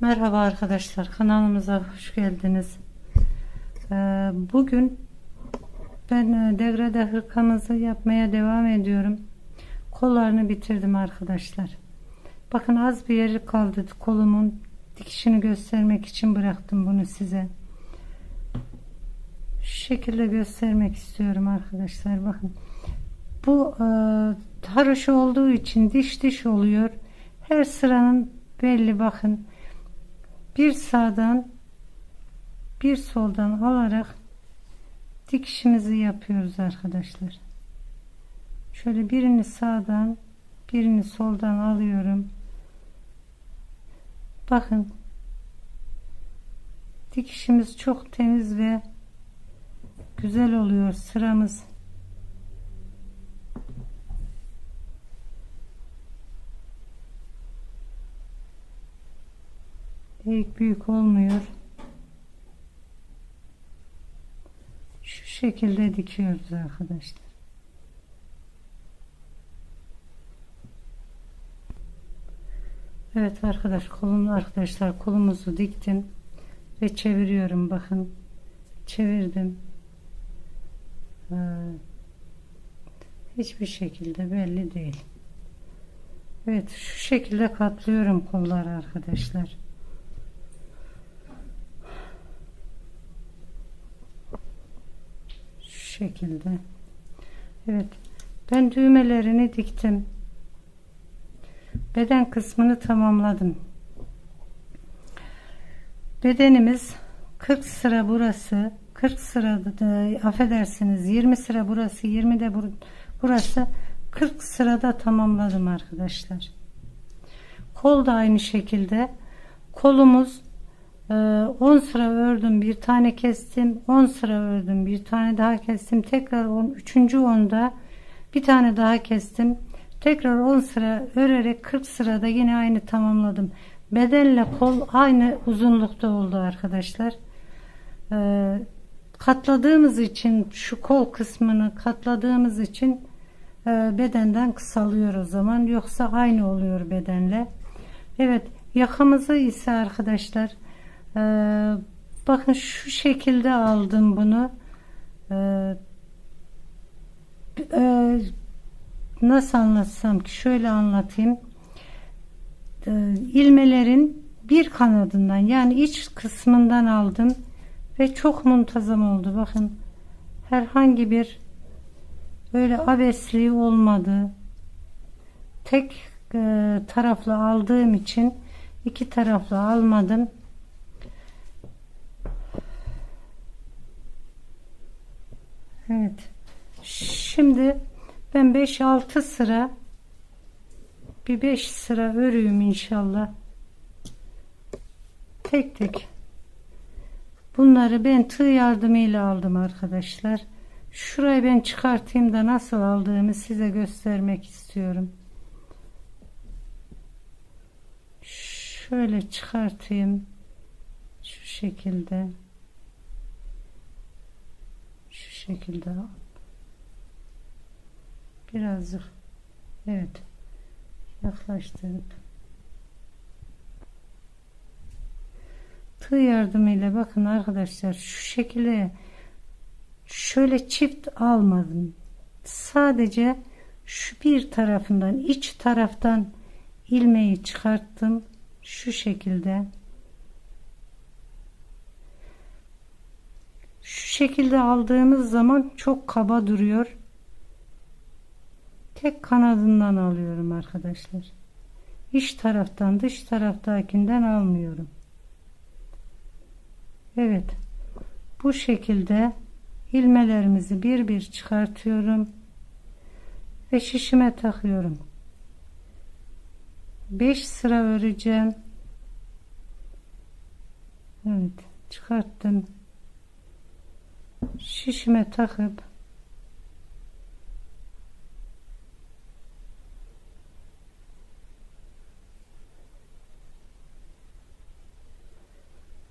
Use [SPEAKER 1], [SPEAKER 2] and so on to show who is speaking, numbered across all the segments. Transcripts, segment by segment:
[SPEAKER 1] Merhaba arkadaşlar kanalımıza hoş geldiniz. Ee, bugün ben e, degrade hırkamızı yapmaya devam ediyorum. Kollarını bitirdim arkadaşlar. Bakın az bir yeri kaldı kolumun dikişini göstermek için bıraktım bunu size. Şu şekilde göstermek istiyorum arkadaşlar. Bakın bu e, haroşa olduğu için diş diş oluyor. Her sıranın belli bakın bir sağdan bir soldan alarak dikişimizi yapıyoruz arkadaşlar. Şöyle birini sağdan birini soldan alıyorum. Bakın dikişimiz çok temiz ve güzel oluyor sıramız. Büyük büyük olmuyor. Şu şekilde dikiyoruz arkadaşlar. Evet arkadaş kolum arkadaşlar kolumuzu diktim ve çeviriyorum bakın çevirdim ee, hiçbir şekilde belli değil Evet şu şekilde katlıyorum kolları arkadaşlar şu şekilde. Evet ben düğmelerini diktim. Beden kısmını tamamladım. Bedenimiz 40 sıra burası 40 sırada da affedersiniz 20 sıra burası 20 de bur burası. 40 sırada tamamladım arkadaşlar. Kol da aynı şekilde. Kolumuz 10 e, sıra ördüm bir tane kestim. 10 sıra ördüm bir tane daha kestim. Tekrar 10 üçüncü onda bir tane daha kestim. Tekrar 10 sıra örerek 40 sırada yine aynı tamamladım. Bedenle kol aynı uzunlukta oldu arkadaşlar. Ee, katladığımız için şu kol kısmını katladığımız için e, bedenden kısalıyor o zaman. Yoksa aynı oluyor bedenle. Evet yakamızı ise arkadaşlar e, bakın şu şekilde aldım bunu. E, e, nasıl anlatsam ki? Şöyle anlatayım. E, ilmelerin bir kanadından yani iç kısmından aldım ve çok muntazam oldu. Bakın herhangi bir böyle abesliği olmadı. Tek e, taraflı aldığım için iki taraflı almadım Evet. Şimdi ben 5-6 sıra bir 5 sıra örüyüm inşallah. Tek tek. Bunları ben tığ yardımıyla aldım arkadaşlar. Şurayı ben çıkartayım da nasıl aldığımı size göstermek istiyorum. Şöyle çıkartayım. Şu şekilde şekilde. Birazcık evet yaklaştırıp. Tığ yardımıyla bakın arkadaşlar şu şekilde şöyle çift almadım. Sadece şu bir tarafından iç taraftan ilmeği çıkarttım. Şu şekilde şu şekilde aldığımız zaman çok kaba duruyor. Tek kanadından alıyorum arkadaşlar. İç taraftan dış taraftakinden almıyorum. Evet bu şekilde ilmelerimizi bir bir çıkartıyorum ve şişime takıyorum. 5 sıra öreceğim. Evet çıkarttım şişime takıp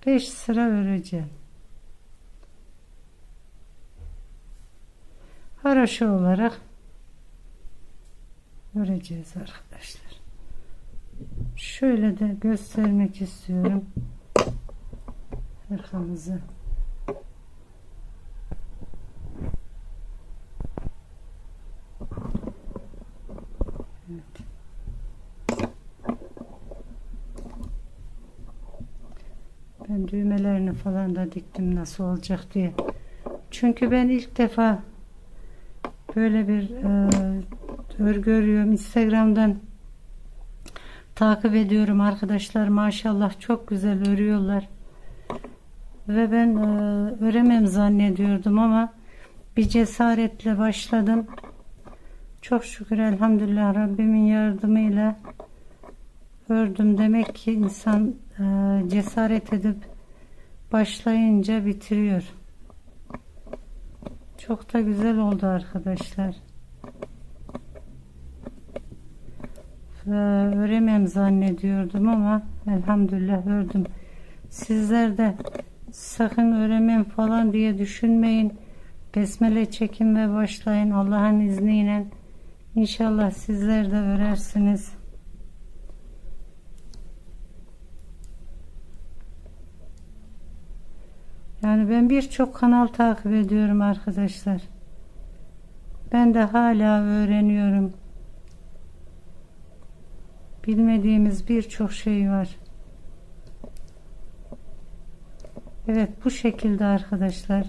[SPEAKER 1] beş sıra öreceğim haraşo olarak öreceğiz arkadaşlar Şöyle de göstermek istiyorum. Hırkamızı. Evet. Ben düğmelerini falan da diktim nasıl olacak diye. Çünkü ben ilk defa böyle bir e, örgü örüyorum. Instagram'dan takip ediyorum arkadaşlar. Maşallah çok güzel örüyorlar. Ve ben e, öremem zannediyordum ama bir cesaretle başladım. Çok şükür elhamdülillah Rabbimin yardımıyla ördüm. Demek ki insan cesaret edip başlayınca bitiriyor. Çok da güzel oldu arkadaşlar. Ee, öremem zannediyordum ama elhamdülillah ördüm. Sizler de sakın öremem falan diye düşünmeyin. Besmele çekin ve başlayın Allah'ın izniyle. İnşallah sizler de örersiniz. Yani ben birçok kanal takip ediyorum arkadaşlar. Ben de hala öğreniyorum. Bilmediğimiz birçok şey var. Evet bu şekilde arkadaşlar.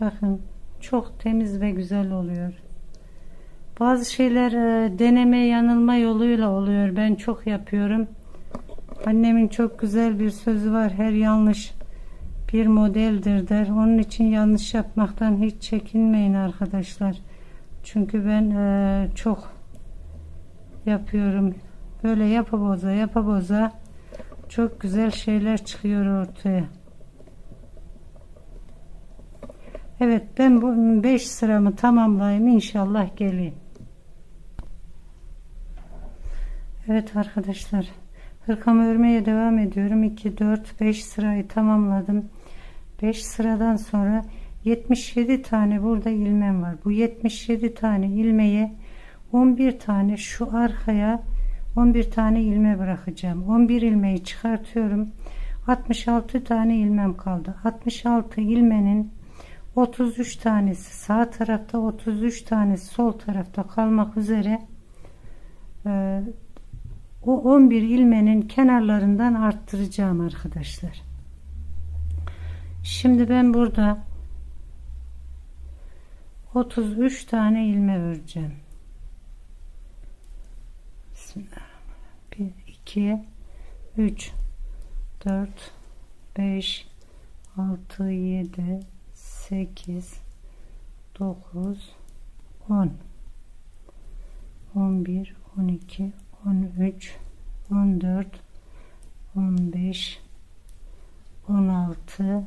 [SPEAKER 1] Bakın çok temiz ve güzel oluyor. Bazı şeyler e, deneme yanılma yoluyla oluyor. Ben çok yapıyorum. Annemin çok güzel bir sözü var. Her yanlış bir modeldir der. Onun için yanlış yapmaktan hiç çekinmeyin arkadaşlar. Çünkü ben e, çok yapıyorum. Böyle yapa boza yapa boza çok güzel şeyler çıkıyor ortaya. Evet ben bu 5 sıramı tamamlayayım inşallah geleyim. Evet arkadaşlar hırkamı örmeye devam ediyorum. 2 4 5 sırayı tamamladım. 5 sıradan sonra 77 tane burada ilmem var. Bu 77 tane ilmeğe 11 tane şu arkaya 11 tane ilme bırakacağım. 11 ilmeği çıkartıyorum. 66 tane ilmem kaldı. 66 ilmenin 33 tanesi sağ tarafta 33 tanesi sol tarafta kalmak üzere e, o 11 ilmenin kenarlarından arttıracağım arkadaşlar. Şimdi ben burada 33 tane ilme öreceğim. Bismillahirrahmanirrahim. 1 2 3 4 5 6 7 8 9 10 11 12 13 14 15 16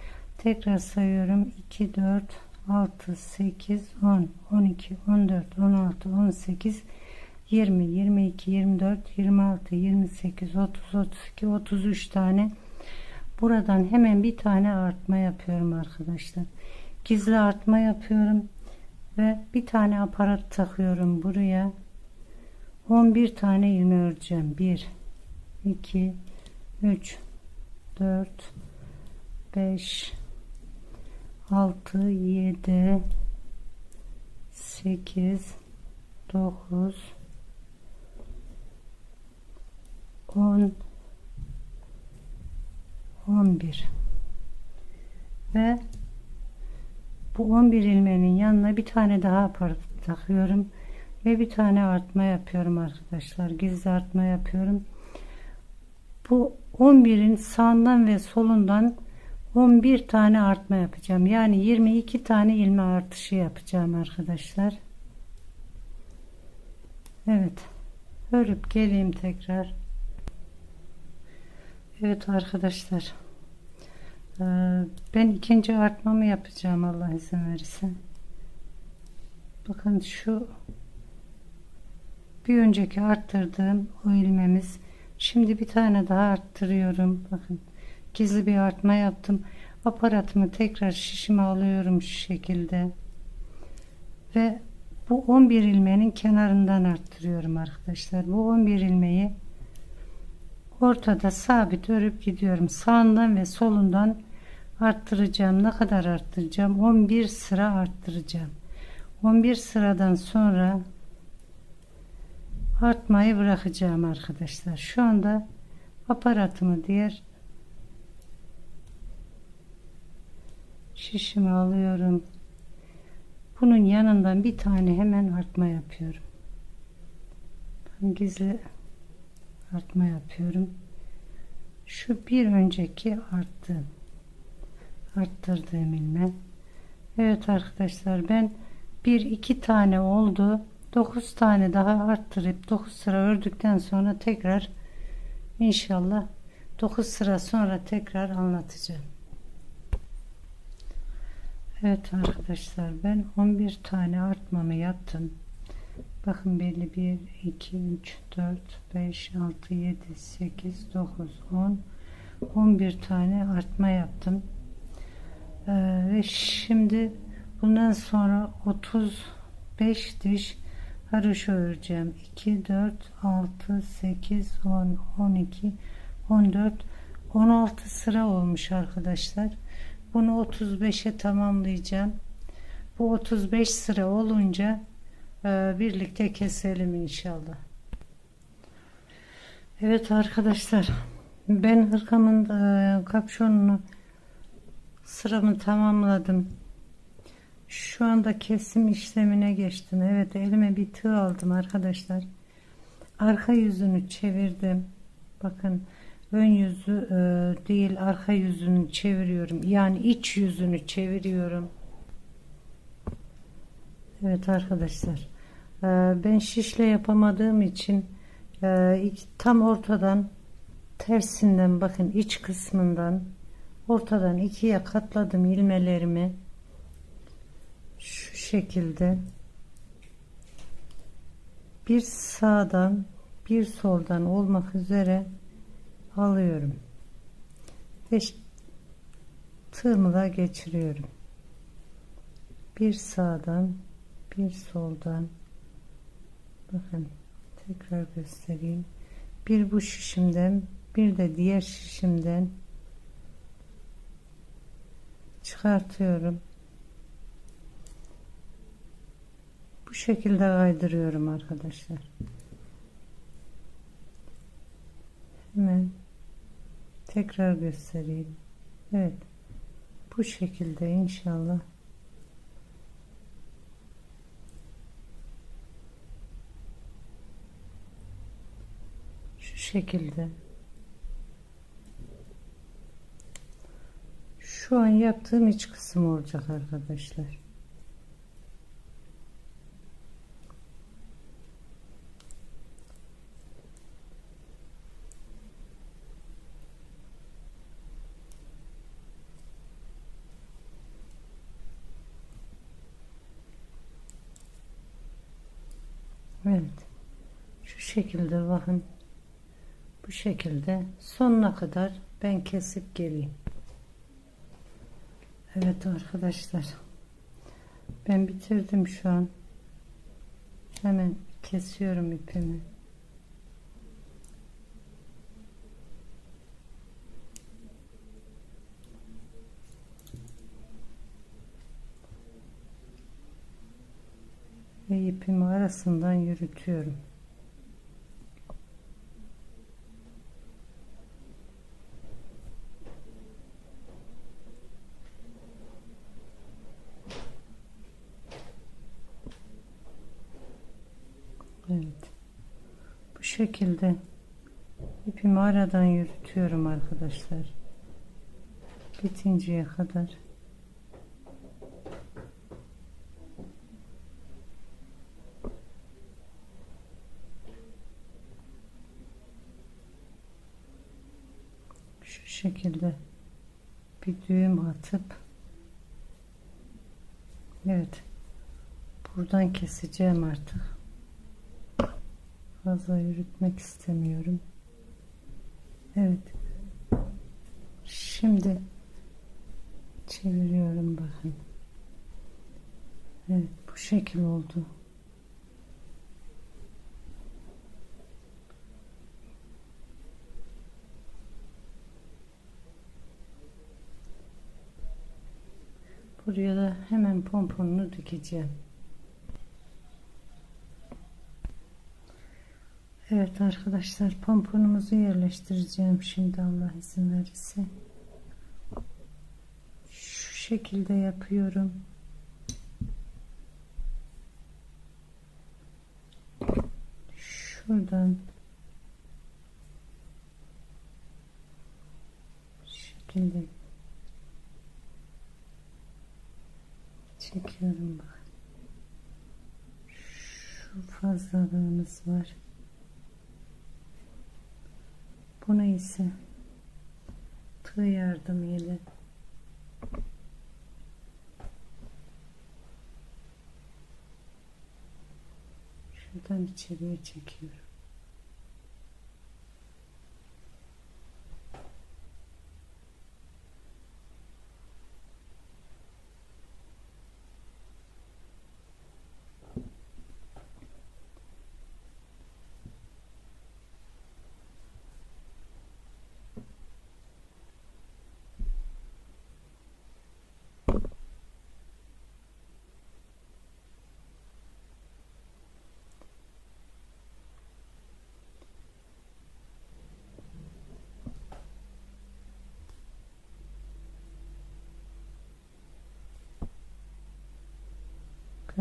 [SPEAKER 1] tekrar sayıyorum. 2 4 6 8 10 12 14 16 18 20 22 24 26 28 30 32 33 tane. Buradan hemen bir tane artma yapıyorum arkadaşlar. Gizli artma yapıyorum ve bir tane aparat takıyorum buraya. 11 tane ilme öreceğim. 1 2 3 4 5 6 7 8 9 10 11 ve bu 11 ilmeğinin yanına bir tane daha takıyorum ve bir tane artma yapıyorum arkadaşlar. Gizli artma yapıyorum. Bu 11'in sağından ve solundan 11 tane artma yapacağım yani 22 tane ilme artışı yapacağım arkadaşlar Evet örüp geleyim tekrar Evet arkadaşlar. Ee, Ben ikinci artmamı yapacağım Allah izin verirse. Bakın şu bir önceki arttırdığım o ilmemiz. Şimdi bir tane daha arttırıyorum. Bakın gizli bir artma yaptım. Aparatımı tekrar şişime alıyorum şu şekilde. Ve bu 11 ilmeğin kenarından arttırıyorum arkadaşlar. Bu 11 ilmeği ortada sabit örüp gidiyorum. Sağından ve solundan arttıracağım. Ne kadar arttıracağım? 11 sıra arttıracağım. 11 sıradan sonra artmayı bırakacağım arkadaşlar. Şu anda aparatımı diğer şişimi alıyorum. Bunun yanından bir tane hemen artma yapıyorum. Gizli artma yapıyorum. Şu bir önceki arttı. Arttırdığım ilme. Evet arkadaşlar ben bir iki tane oldu. 9 tane daha arttırıp 9 sıra ördükten sonra tekrar inşallah 9 sıra sonra tekrar anlatacağım. Evet arkadaşlar ben 11 tane artmamı yaptım. Bakın belli 1 2 3 4 5 6 7 8 9 10 11 tane artma yaptım. Ee, ve şimdi bundan sonra 35 diş haroşa öreceğim. 2 4 6 8 10 12 14 16 sıra olmuş arkadaşlar. Bunu 35'e tamamlayacağım. Bu 35 sıra olunca e, birlikte keselim inşallah. Evet arkadaşlar ben hırkamın e, kapşonunu sıramı tamamladım. Şu anda kesim işlemine geçtim. Evet elime bir tığ aldım arkadaşlar. Arka yüzünü çevirdim. Bakın ön yüzü e, değil arka yüzünü çeviriyorum. Yani iç yüzünü çeviriyorum. Evet arkadaşlar. E, ben şişle yapamadığım için e, tam ortadan tersinden bakın iç kısmından ortadan ikiye katladım ilmelerimi şu şekilde bir sağdan bir soldan olmak üzere alıyorum. Ve tığımı da geçiriyorum. Bir sağdan bir soldan. Bakın tekrar göstereyim. Bir bu şişimden bir de diğer şişimden çıkartıyorum. Bu şekilde kaydırıyorum arkadaşlar. Hemen tekrar göstereyim. Evet. Bu şekilde inşallah. Şu şekilde. Şu an yaptığım iç kısım olacak arkadaşlar Evet. Şu şekilde bakın. Bu şekilde sonuna kadar ben kesip geleyim. Evet arkadaşlar. Ben bitirdim şu an. Hemen kesiyorum ipimi. ve ipimi arasından yürütüyorum. Evet. Bu şekilde ipimi aradan yürütüyorum arkadaşlar. Bitinceye kadar. şekilde bir düğüm atıp evet buradan keseceğim artık fazla yürütmek istemiyorum. Evet. Şimdi çeviriyorum bakın. Evet bu şekil oldu. Buraya da hemen pomponunu dikeceğim. Evet arkadaşlar pomponumuzu yerleştireceğim şimdi Allah izin verirse. Şu şekilde yapıyorum. Şuradan şu şekilde çekiyorum bak. Şu fazlalığımız var. Bunu ise tığ yardımıyla şuradan içeriye çekiyorum.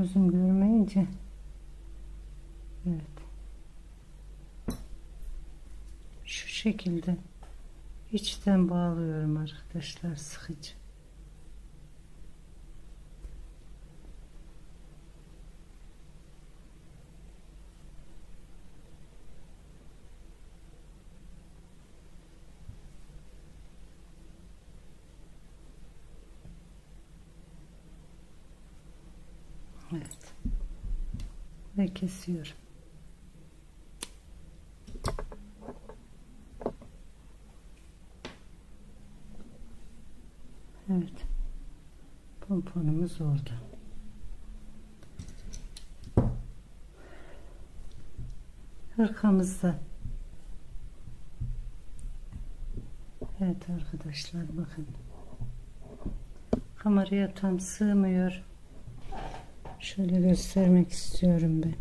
[SPEAKER 1] Gözüm görmeyince. Evet. Şu şekilde içten bağlıyorum arkadaşlar sıkıcı Evet. Ve kesiyorum. Evet. Pomponumuz oldu. Hırkamızda. Evet arkadaşlar bakın. Kameraya tam sığmıyor. Şöyle göstermek istiyorum ben.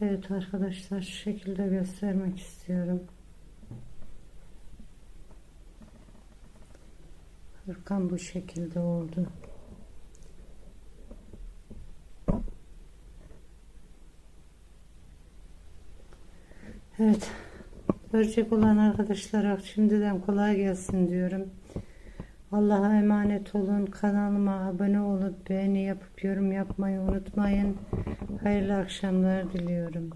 [SPEAKER 1] Evet arkadaşlar şu şekilde göstermek istiyorum. Hırkam bu şekilde oldu. Evet. Görecek olan arkadaşlara şimdiden kolay gelsin diyorum. Allah'a emanet olun. Kanalıma abone olup beğeni yapıp yorum yapmayı unutmayın. Hayırlı akşamlar diliyorum.